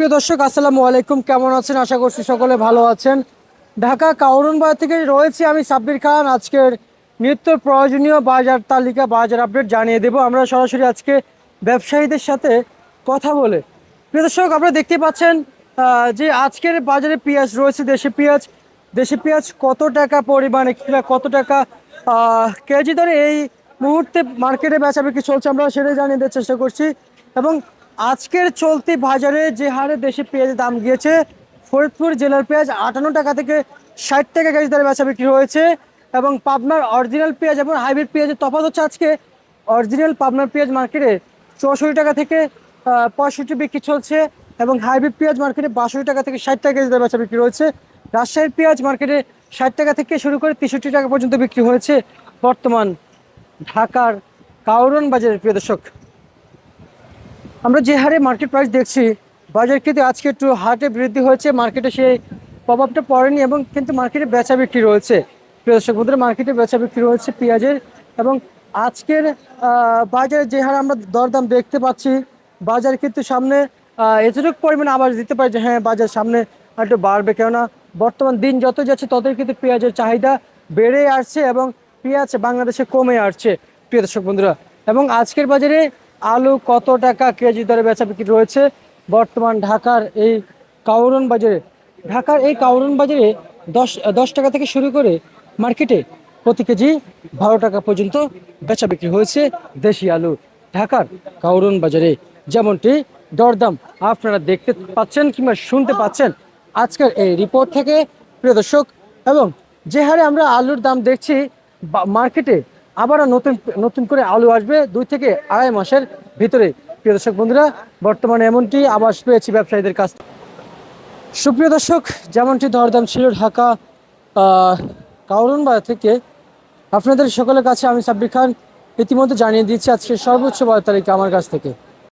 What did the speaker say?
প্রিয় দর্শক, আসসালামু আলাইকুম। কেমন আছেন? আশা করছি সকলে ভালো আছেন। ঢাকা কাউরনবাজার থেকে রয়েছে আমি সাব্বির খান। আজকের নিত্য প্রয়োজনীয় বাজার তালিকা, বাজার আপডেট জানিয়ে দেব। আমরা সরাসরি আজকে ব্যবসায়ীদের সাথে কথা বলে। প্রিয় দর্শক, আপনারা দেখতে পাচ্ছেন যে আজকের বাজারে পেঁয়াজ রয়েছে, দেশি পেঁয়াজ। দেশি পেঁয়াজ কত টাকা পরিমাণে কত টাকা কেজি দরে এই মুহূর্তে মার্কেটে বেচা বিক্রি চলছে, আমরা সেটাই জানিয়ে দেওয়ার চেষ্টা করছি। এবং আজকের চলতি বাজারে যে হারে দেশি পেঁয়াজের দাম গিয়েছে, ফরিদপুর জেলার পেঁয়াজ আটান্ন টাকা থেকে ষাট টাকা কেজি দরে বেচা বিক্রি হয়েছে এবং পাবনার অরিজিনাল পেঁয়াজ এবং হাইব্রিড পেঁয়াজের তফাৎ হচ্ছে আজকে। অরিজিনাল পাবনার পেঁয়াজ মার্কেটে চৌষট্টি টাকা থেকে পঁয়ষট্টি বিক্রি চলছে এবং হাইব্রিড পেঁয়াজ মার্কেটে বাষট্টি টাকা থেকে ষাট টাকা কেজি দরে বেচা বিক্রি হয়েছে। রাজশাহীর পেঁয়াজ মার্কেটে ষাট টাকা থেকে শুরু করে তেষট্টি টাকা পর্যন্ত বিক্রি হয়েছে বর্তমান। ঢাকার কাউরন বাজারের প্রিয় দর্শক, আমরা যে হারে মার্কেট প্রাইস দেখছি, বাজার কিন্তু আজকে একটু হাটে বৃদ্ধি হয়েছে মার্কেটে সেই প্রভাবটা পড়েনি এবং কিন্তু মার্কেটে বেচা বিক্রি রয়েছে। প্রিয় দর্শক বন্ধুরা মার্কেটে বেচা বিক্রি রয়েছে পেঁয়াজের এবং আজকের বাজারে যে হারে আমরা দরদাম দেখতে পাচ্ছি, বাজার কিন্তু সামনে এতটুকু পরিমাণে আবার দিতে পারে যে হ্যাঁ বাজার সামনে একটু বাড়বে। কেননা বর্তমান দিন যত যাচ্ছে, ততই কিন্তু পেঁয়াজের চাহিদা বেড়ে আসছে এবং পেঁয়াজ বাংলাদেশে কমে আসছে, প্রিয় দর্শক বন্ধুরা। এবং আজকের বাজারে আলু কত টাকা কেজি দরে বেচা বিক্রি রয়েছে? বর্তমান ঢাকার এই কাউরন বাজারে, ঢাকার এই কাউরন বাজারে দশ দশ টাকা থেকে শুরু করে মার্কেটে প্রতি কেজি বারো টাকা পর্যন্ত বেচা বিক্রি হয়েছে দেশি আলু ঢাকার কাউরন বাজারে। যেমনটি দরদাম আপনারা দেখতে পাচ্ছেন কিংবা শুনতে পাচ্ছেন আজকের এই রিপোর্ট থেকে, প্রিয় দর্শক, এবং যে হারে আমরা আলুর দাম দেখছি মার্কেটে আবারও নতুন নতুন করে আলু আসবে দুই থেকে আড়াই মাসের ভিতরে প্রিয় দর্শক বন্ধুরা, বর্তমানে এমনটি আবাস পেয়েছি ব্যবসায়ীদের কাছ থেকে। সুপ্রিয় দর্শক, যেমনটি দরদাম ছিল ঢাকা কাউরন বাজার থেকে, আপনাদের সকলের কাছে আমি সাব্বির খান ইতিমধ্যে জানিয়ে দিচ্ছি আজকে সর্বোচ্চ বাজার তালিকা আমার কাছ থেকে